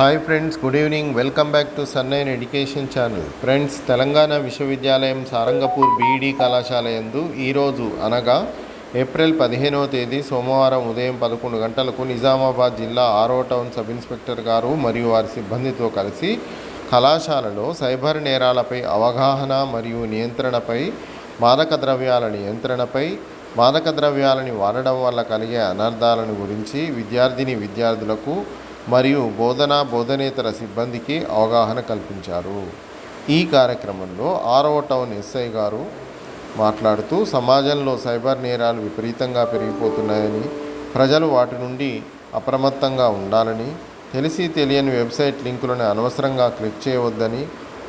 Hi friends good evening. Welcome back to సన్నైన్ education channel. Friends Telangana విశ్వవిద్యాలయం Sarangapur BEd కళాశాల యందు ఈరోజు అనగా ఏప్రిల్ పదిహేనవ తేదీ సోమవారం ఉదయం పదకొండు గంటలకు నిజామాబాద్ జిల్లా ఆరో టౌన్ సబ్ ఇన్స్పెక్టర్ గారు మరియు వారి సిబ్బందితో కలిసి కళాశాలలో సైబర్ నేరాలపై అవగాహన మరియు నియంత్రణపై మాదక ద్రవ్యాల నియంత్రణపై మాదక ద్రవ్యాలని వాడడం వల్ల కలిగే అనర్థాలను గురించి విద్యార్థిని విద్యార్థులకు మరియు బోధన బోధనేతర సిబ్బందికి అవగాహన కల్పించారు. ఈ కార్యక్రమంలో ఆరవ టౌన్ ఎస్ఐ గారు మాట్లాడుతూ సమాజంలో సైబర్ నేరాలు విపరీతంగా పెరిగిపోతున్నాయని ప్రజలు వాటి నుండి అప్రమత్తంగా ఉండాలని తెలిసి తెలియని వెబ్సైట్ లింకులను అనవసరంగా క్లిక్ చేయవద్దని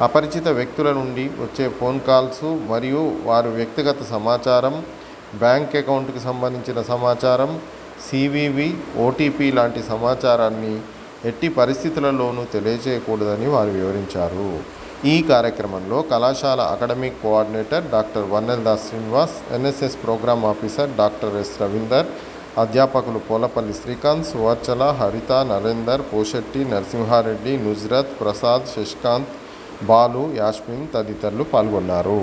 అపరిచిత వ్యక్తుల నుండి వచ్చే ఫోన్ కాల్స్ మరియు వారి వ్యక్తిగత సమాచారం బ్యాంక్ అకౌంట్కి సంబంధించిన సమాచారం సివివి ఓటీపీ లాంటి సమాచారాన్ని ఎట్టి పరిస్థితులలోనూ తెలియజేయకూడదని వారు వివరించారు. ఈ కార్యక్రమంలో కళాశాల academic coordinator doctor Vannel Das Srinivas NSS programme officer doctor S Ravinder అధ్యాపకులు పోలపల్లి శ్రీకాంత్ సువర్చల హరిత నరేందర్ పోషెట్టి నరసింహారెడ్డి నుజ్రత్ ప్రసాద్ శశికాంత్ బాలు యాస్మిన్ తదితరులు పాల్గొన్నారు.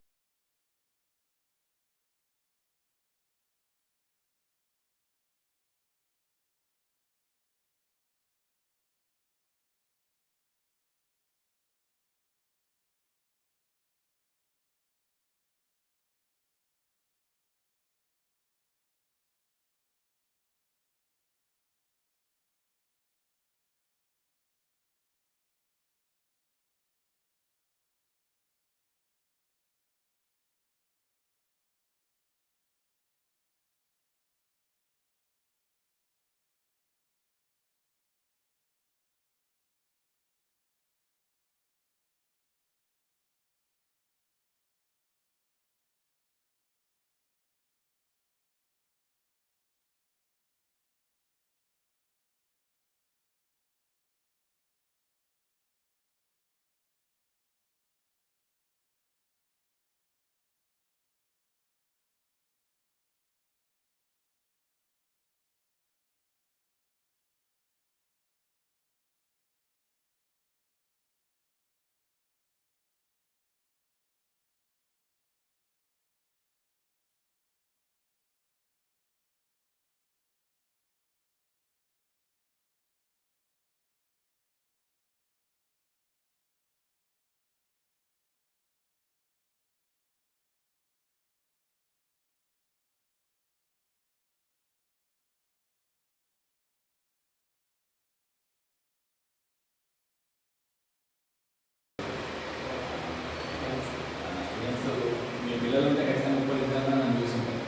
పిల్లలు ఉంటే ఖచ్చితంగా విధాలుగా నన్ను చూసుంటారు.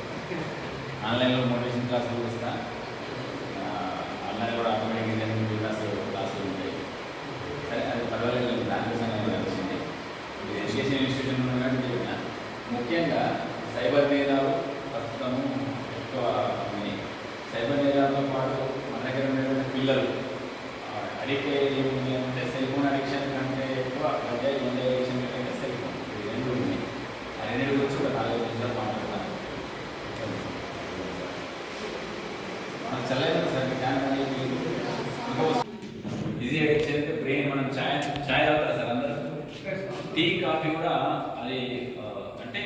ఆన్లైన్లో మోటివేషన్ క్లాసులు ఇస్తా ఆ, ఆన్లైన్ కూడా ఆటోమేటిక్ ఇంజనీరింగ్ క్లాస్ క్లాసులు ఉంటాయి సరే అది పర్వాలేదు దానికోసం నేను వచ్చింది ఇది ఎడ్యుకేషన్ ఇన్స్టిట్యూషన్ ఉన్నట్టు చెప్పిన ముఖ్యంగా సైబర్ నేరాలు ప్రస్తుతము ఎక్కువ ఉన్నాయి సైబర్ నేరాలతో పాటు మన దగ్గర ఉన్నటువంటి పిల్లలు అడిక్ట్ అయ్యేది ఏముంది అంటే సెల్ ఫోన్ అడిక్షన్ కంటే ఎక్కువ గంజాయి గంజాయి అడిక్షన్ కంటే సెల్ ఫోన్ ఇది రెండు ఉన్నాయి ఆ రెండింటి గురించి ఒక నాలుగు నిమిషాలు మాట్లాడతాను మనం చల్లలేదు సార్ ఫ్యాన్ అనేది ఈజీ అయితే బ్రెయిన్ మనం ఛాయ్ ఛాయ్ తాగుతారు సార్ అందరూ. టీ కాఫీ కూడా అది అంటే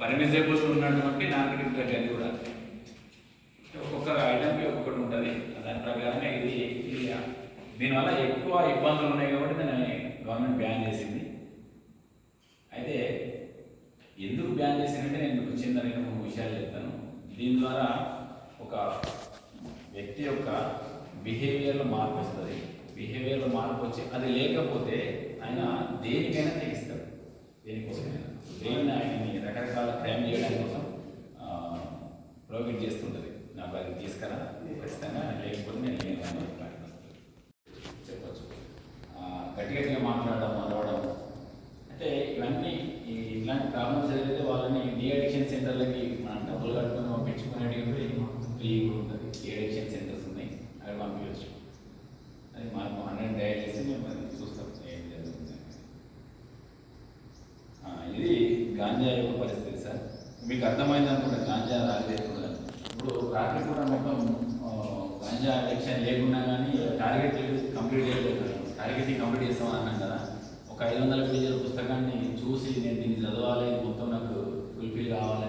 పరిమిజేబుల్ ఉన్నటువంటి నాకు డ్రగ్ అది కూడా. ఒక్కొక్క ఐటమ్కి ఒక్కొక్కటి ఉంటుంది. దాని ప్రకారంగా ఇది ఇది దీనివల్ల ఎక్కువ ఇబ్బందులు ఉన్నాయి కాబట్టి దాన్ని గవర్నమెంట్ బ్యాన్ చేసింది. అయితే ఎందుకు బ్యాన్ చేసిందంటే నేను మీకు చిన్న రెండు మూడు విషయాలు చెప్తాను. దీని ద్వారా ఒక వ్యక్తి యొక్క బిహేవియర్లో మార్పు వస్తుంది బిహేవియర్లో మార్పు వచ్చి అది లేకపోతే ఆయన దేనికైనా తెగిస్తాడు. దేనికోసమైనా. దేన్ని ఆయన రకరకాల క్రైమ్ చేయడానికి కోసం ప్రొవైడ్ చేస్తుంటుంది. నాకు అది తీసుకురా ఖచ్చితంగా. లేకపోతే నేను లేని చెప్పచ్చు. గట్టి గట్టిగా మాట్లాడడం అలవడం. అంటే ఇవన్నీ ఇలాంటి ప్రాబ్లమ్స్ ఏదైతే వాళ్ళని డి అడిక్షన్ సెంటర్లకి మనం డబ్బులు కట్టుకుని పంపించుకునేటివి ఫ్రీ ఉంటుంది. De addiction centres. అది పంపించచ్చు పంపించవచ్చు. అది మనకు హండ్రెడ్ డయల్ చేసి మేము అది చూస్తాం. ఏం జరుగుతుంది ఇది గాంజా యొక్క పరిస్థితి సార్. మీకు అర్థమైంది అనుకుంటా గాంజా రాలేదు ఇప్పుడు రాత్రి కూడా మొత్తం గాంజా ఎలక్షన్ లేకున్నా కానీ టార్గెట్ కంప్లీట్ చేయలేదు టార్గెట్ కంప్లీట్ చేస్తామని అన్నాం కదా. ఒక ఐదు వందల పేజీల పుస్తకాన్ని చూసి నేను దీన్ని చదవాలి మొత్తం నాకు ఫుల్ఫిల్ కావాలి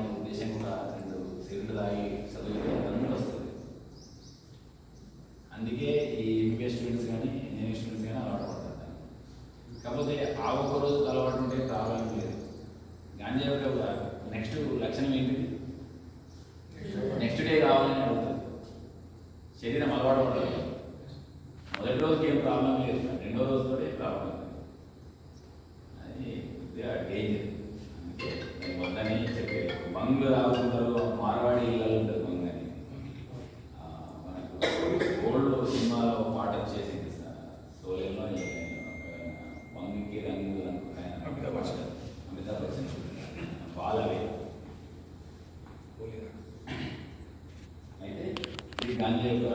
అది కొద్దిగా డేంజర్ అందుకే నేను వద్దని చెప్పేది. బంగ్ తాగుతుంటారు మార్వాడి ఇళ్ళలో ఉంటుంది అని మనకు సినిమాలో పాట వచ్చేసింది సార్. సోలేలో బంగ్కి రంగు అనుకుంటాను అమితాబ్ బచ్చన్. అమితాబ్ బచ్చన్. బాలవే. అయితే ఇది గాంధీ యొక్క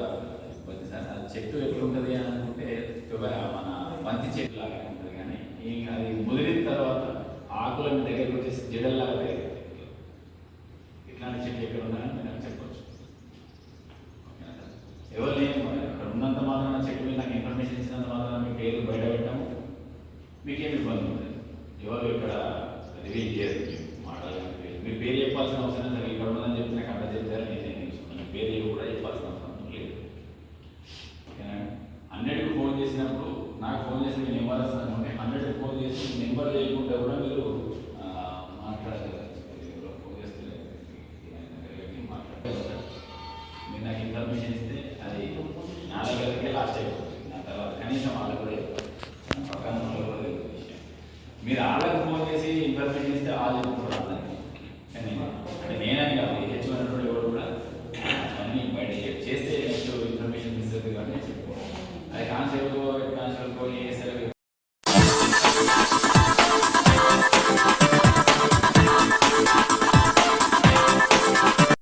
ఇబ్బంది సార్. అది చెట్టు ఎట్లుంటుంది అని అనుకుంటే మన బంతి చెట్టు లాగా ఉంటుంది కానీ అది ముదిరిన తర్వాత ఆకులను దగ్గరికి వచ్చేసి జడల్లాగా తయారవుతాయి ఇట్లాంటి చెట్లు ఎక్కడ ఉన్నాయని నేను చెప్పవచ్చు ఎవరు లేని అక్కడ ఉన్నంత మాత్రాన చెట్టు మీద నాకు ఇన్ఫర్మేషన్ ఇచ్చినంత మాత్రం మీ పేరు బయట పెట్టాము. మీకేమి ఇబ్బంది ఉంది ఎవరు ఇక్కడ రివీల్ చేయరు? మీకు మాట్లాడాలని పేరు మీ పేరు చెప్పాల్సిన అవసరం సరే ఇక్కడ ఉన్నదని చెప్పి నాకు అక్కడ చెప్తారు. నేను నేను పేరు కూడా చెప్పాల్సిన అవసరం లేదు. ఓకేనా? హండ్రెడ్కి ఫోన్ చేసినప్పుడు నాకు ఫోన్ చేసి మీ నెంబర్ వస్తాను ఉంటే హండ్రెడ్కి ఫోన్ చేసి నెంబర్ లేకుంటే కూడా మీరు నా